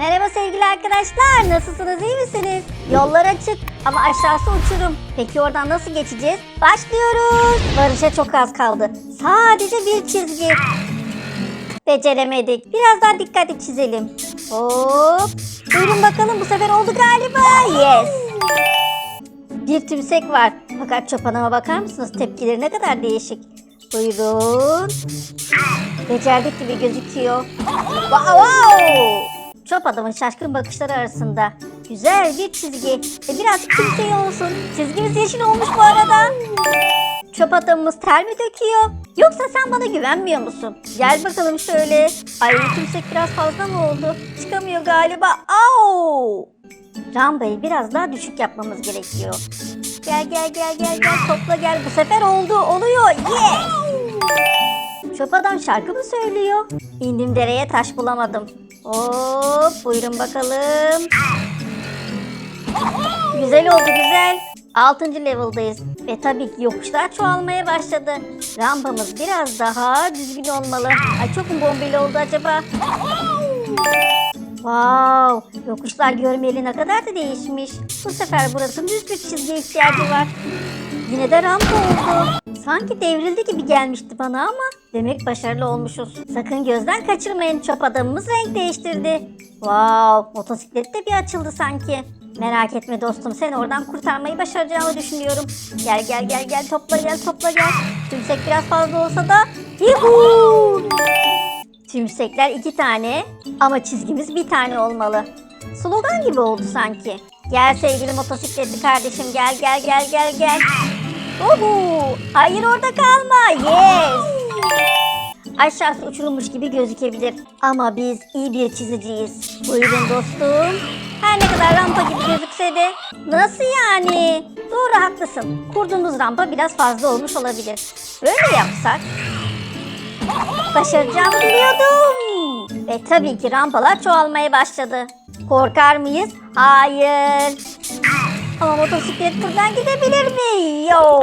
Merhaba sevgili arkadaşlar. Nasılsınız? iyi misiniz? Yollar açık ama aşağısı uçurum. Peki oradan nasıl geçeceğiz? Başlıyoruz. Barış'a çok az kaldı. Sadece bir çizgi. Beceremedik. Biraz daha dikkatli çizelim. Hop. Buyurun bakalım bu sefer oldu galiba. Yes. Bir tümsek var. Fakat çopanama bakar mısınız? Tepkileri ne kadar değişik. Buyurun. Becerdik gibi gözüküyor. Wow! Çöp adamın şaşkın bakışları arasında. Güzel bir çizgi. E biraz kimseye olsun. Çizgimiz yeşil olmuş bu arada. Çöp adamımız ter mi döküyor? Yoksa sen bana güvenmiyor musun? Gel bakalım şöyle. Ay tümsek biraz fazla mı oldu? Çıkamıyor galiba. Au! Rambayı biraz daha düşük yapmamız gerekiyor. Gel gel gel gel gel topla gel. Bu sefer oldu. Oluyor. Yes! Çöp adam şarkı mı söylüyor? İndim dereye taş bulamadım. Hop buyurun bakalım. Güzel oldu güzel. 6. level'dayız. Ve tabii ki yokuşlar çoğalmaya başladı. Rampamız biraz daha düzgün olmalı. Ay çok mu bombeli oldu acaba? Wow, yokuşlar görmeyeli ne kadar da değişmiş. Bu sefer burası düz bir çizgiye ihtiyacı var. Yine de rampa oldu. Sanki devrildi gibi gelmişti bana ama demek başarılı olmuşuz. Sakın gözden kaçırmayın çöp adamımız renk değiştirdi. Wow, motosiklet de bir açıldı sanki. Merak etme dostum sen oradan kurtarmayı başaracağını düşünüyorum. Gel gel gel gel topla gel topla gel. Tümsek biraz fazla olsa da yuhuu. Tümsekler iki tane ama çizgimiz bir tane olmalı. Slogan gibi oldu sanki. Gel sevgili motosikletli kardeşim gel gel gel gel gel. Uhu, hayır orada kalma. Yes. Aşağısı uçurulmuş gibi gözükebilir. Ama biz iyi bir çiziciyiz. Buyurun dostum. Her ne kadar rampa gibi gözükse de. Nasıl yani? Doğru haklısın. Kurduğumuz rampa biraz fazla olmuş olabilir. Böyle yapsak Başaracağımı biliyordum. Ve tabii ki rampalar çoğalmaya başladı. Korkar mıyız? Hayır. Ama motosiklet buradan gidebilir mi? Yo.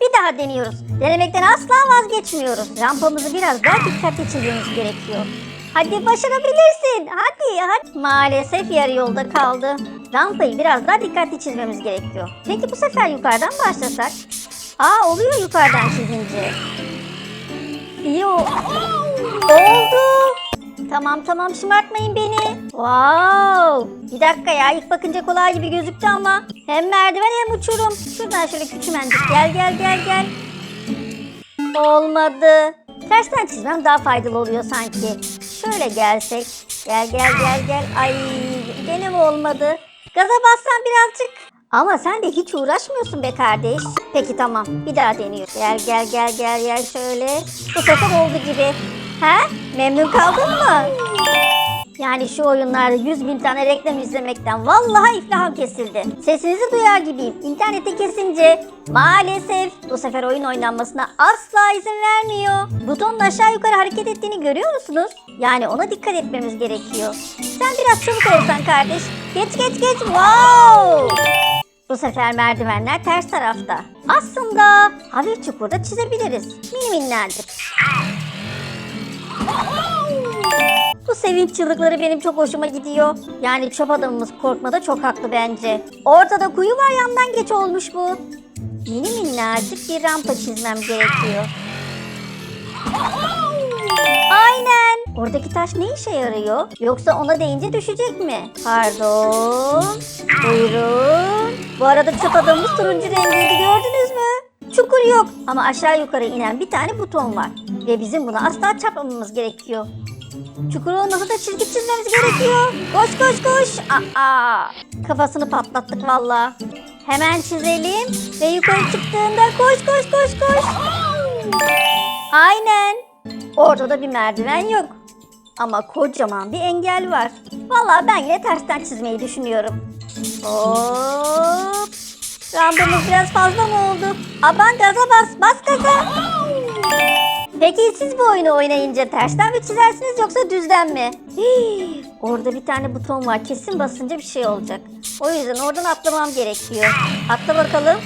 Bir daha deniyoruz. Denemekten asla vazgeçmiyoruz. Rampamızı biraz daha dikkatli çizmemiz gerekiyor. Hadi başarabilirsin. Hadi hadi. Maalesef yarı yolda kaldı. Rampayı biraz daha dikkatli çizmemiz gerekiyor. Peki bu sefer yukarıdan başlasak? Aa oluyor yukarıdan çizince. İyi o. Oldu. Tamam tamam şımartmayın beni. Wow. Bir dakika ya ilk bakınca kolay gibi gözüktü ama. Hem merdiven hem uçurum. Şuradan şöyle küçümencik gel gel gel gel. Olmadı. Tersten çizmem daha faydalı oluyor sanki. Şöyle gelsek. Gel gel gel gel. Ay gene mi olmadı? Gaza bassan birazcık. Ama sen de hiç uğraşmıyorsun be kardeş. Peki tamam bir daha deniyoruz. Gel gel gel gel gel şöyle. Bu sefer oldu gibi. He? Memnun kaldın mı? Yani şu oyunlarda 100 bin tane reklam izlemekten vallahi iflahım kesildi. Sesinizi duyar gibiyim. İnternete kesince maalesef bu sefer oyun oynanmasına asla izin vermiyor. Butonun aşağı yukarı hareket ettiğini görüyor musunuz? Yani ona dikkat etmemiz gerekiyor. Sen biraz çabuk olsan kardeş. Geç geç geç. Wow! Bu sefer merdivenler ters tarafta. Aslında hafif çukurda çizebiliriz. Mini minnacık. Bu sevinç çığlıkları benim çok hoşuma gidiyor. Yani çöp adamımız korkmada çok haklı bence. Ortada kuyu var yandan geç olmuş bu. Mini minnacık bir rampa çizmem gerekiyor. Aynen. Oradaki taş ne işe yarıyor? Yoksa ona değince düşecek mi? Pardon. Buyurun. Bu arada çöp adamımız turuncu rengiydi gördünüz mü? Çukur yok ama aşağı yukarı inen bir tane buton var. Ve bizim bunu asla çarpmamamız gerekiyor. Çukur olmasa da çizgi çizmemiz gerekiyor. Koş koş koş. Aa, kafasını patlattık valla. Hemen çizelim ve yukarı çıktığında koş koş koş koş. Aynen. Ortada bir merdiven yok. Ama kocaman bir engel var. Valla ben yine tersten çizmeyi düşünüyorum. Hop. Rambamız biraz fazla mı oldu? Aban gaza bas, bas gaza. Peki siz bu oyunu oynayınca tersten mi çizersiniz yoksa düzden mi? Hii, orada bir tane buton var. Kesin basınca bir şey olacak. O yüzden oradan atlamam gerekiyor. Atla bakalım.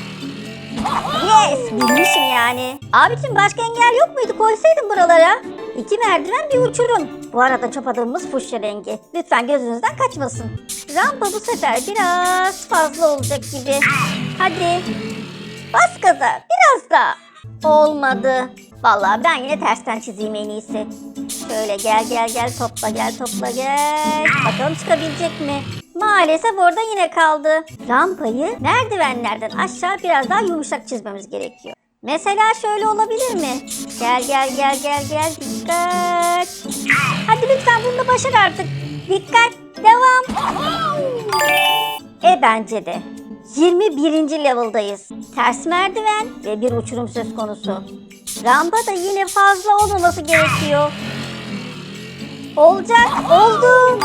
Yes! Bilmişim yani. Abicim başka engel yok muydu? Koysaydın buralara. İki merdiven bir uçurum. Bu arada çöp adamımız fuşya rengi. Lütfen gözünüzden kaçmasın. Rampa bu sefer biraz fazla olacak gibi. Hadi. Bas gaza. Biraz daha. Olmadı. Vallahi ben yine tersten çizeyim en iyisi. Şöyle gel gel gel topla gel topla gel. Bakalım çıkabilecek mi? Maalesef orada yine kaldı. Rampayı merdivenlerden aşağı biraz daha yumuşak çizmemiz gerekiyor. Mesela şöyle olabilir mi? Gel gel gel gel gel dikkat. Hadi lütfen bunu da başar artık. Dikkat devam. E bence de. 21. level'dayız. Ters merdiven ve bir uçurum söz konusu. Rampa da yine fazla olmaması gerekiyor. Olacak, oldu.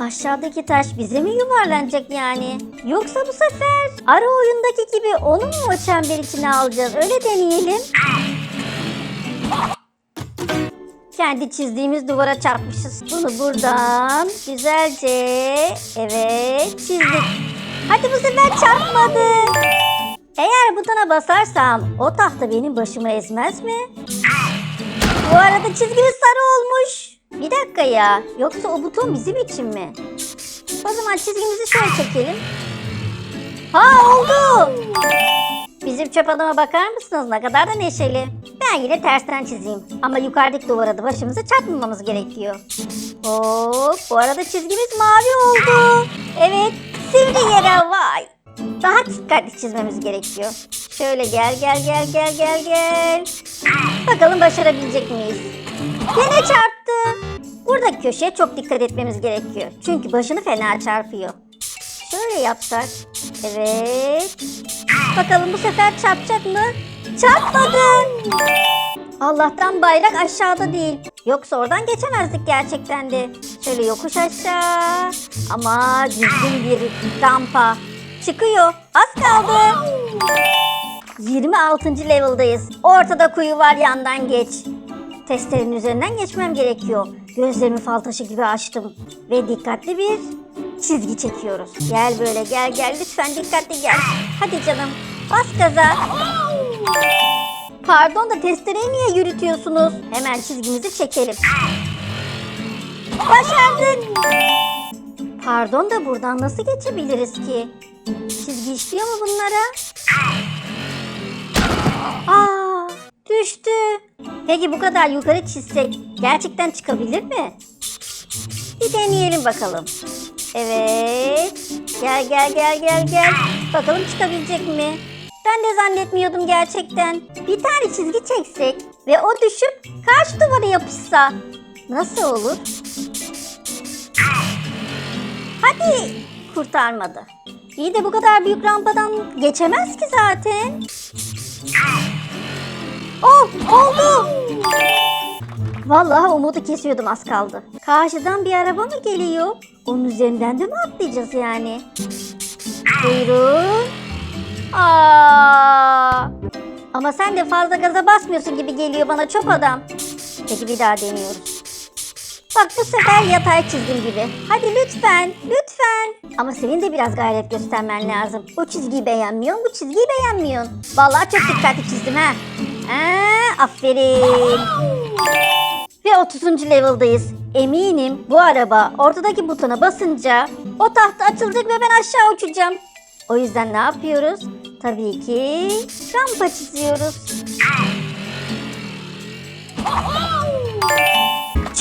Aşağıdaki taş bize mi yuvarlanacak yani? Yoksa bu sefer ara oyundaki gibi onu mu o çember içine alacağız? Öyle deneyelim. Kendi çizdiğimiz duvara çarpmışız. Bunu buradan güzelce evet çizdik. Hadi bu sefer çarpmadı. Eğer butona basarsam o tahta benim başımı ezmez mi? Bu arada çizgimiz sarı olmuş. Bir dakika ya. Yoksa o buton bizim için mi? O zaman çizgimizi şöyle çekelim. Ha oldu. Bizim çöp adama bakar mısınız? Ne kadar da neşeli. Ben yine tersten çizeyim. Ama yukarıdaki duvara da başımıza çarpmamamız gerekiyor. Hop. Bu arada çizgimiz mavi oldu. Evet. Sivri yere vay. Daha dikkatli çizmemiz gerekiyor. Şöyle gel gel gel gel gel gel. Bakalım başarabilecek miyiz? Yine çarptı. Buradaki köşeye çok dikkat etmemiz gerekiyor. Çünkü başını fena çarpıyor. Şöyle yapsak. Evet. Bakalım bu sefer çarpacak mı? Çarpmadı. Allah'tan bayrak aşağıda değil. Yoksa oradan geçemezdik gerçekten de. Şöyle yokuş aşağı. Ama düzgün bir rampa. Çıkıyor. Az kaldı. 26. level'dayız. Ortada kuyu var yandan geç. Testerin üzerinden geçmem gerekiyor. Gözlerimi fal taşı gibi açtım. Ve dikkatli bir çizgi çekiyoruz. Gel böyle gel gel lütfen dikkatli gel. Hadi canım bas gaza. Pardon da testereyi niye yürütüyorsunuz? Hemen çizgimizi çekelim. Başardık. Pardon da buradan nasıl geçebiliriz ki? Çizgi işliyor mu bunlara? Aa, düştü. Peki bu kadar yukarı çizsek gerçekten çıkabilir mi? Bir deneyelim bakalım. Evet. Gel gel gel gel gel. Bakalım çıkabilecek mi? Ben de zannetmiyordum gerçekten. Bir tane çizgi çeksek ve o düşüp karşı duvara yapışsa nasıl olur? Hadi. Kurtarmadı. İyi de bu kadar büyük rampadan geçemez ki zaten. Oh oldu. Vallahi umudu kesiyordum az kaldı. Karşıdan bir araba mı geliyor? Onun üzerinden de mi atlayacağız yani? Buyurun. Aa. Ama sen de fazla gaza basmıyorsun gibi geliyor bana çöp adam. Peki bir daha deniyoruz. Bak bu sefer yatay çizdim gibi. Hadi lütfen, lütfen. Ama senin de biraz gayret göstermen lazım. O çizgiyi beğenmiyorsun, bu çizgiyi beğenmiyorsun. Vallahi çok dikkatli çizdim ha. Aa, aferin. Ve 30. level'dayız. Eminim bu araba ortadaki butona basınca o tahta açılacak ve ben aşağı uçacağım. O yüzden ne yapıyoruz? Tabii ki rampa çiziyoruz.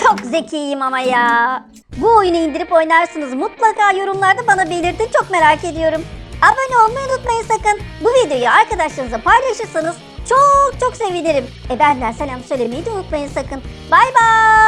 Çok zekiyim ama ya. Bu oyunu indirip oynarsınız. Mutlaka yorumlarda bana belirtin. Çok merak ediyorum. Abone olmayı unutmayın sakın. Bu videoyu arkadaşlarınızla paylaşırsanız çok çok sevinirim. E benden selam söylemeyi de unutmayın sakın. Bay bay.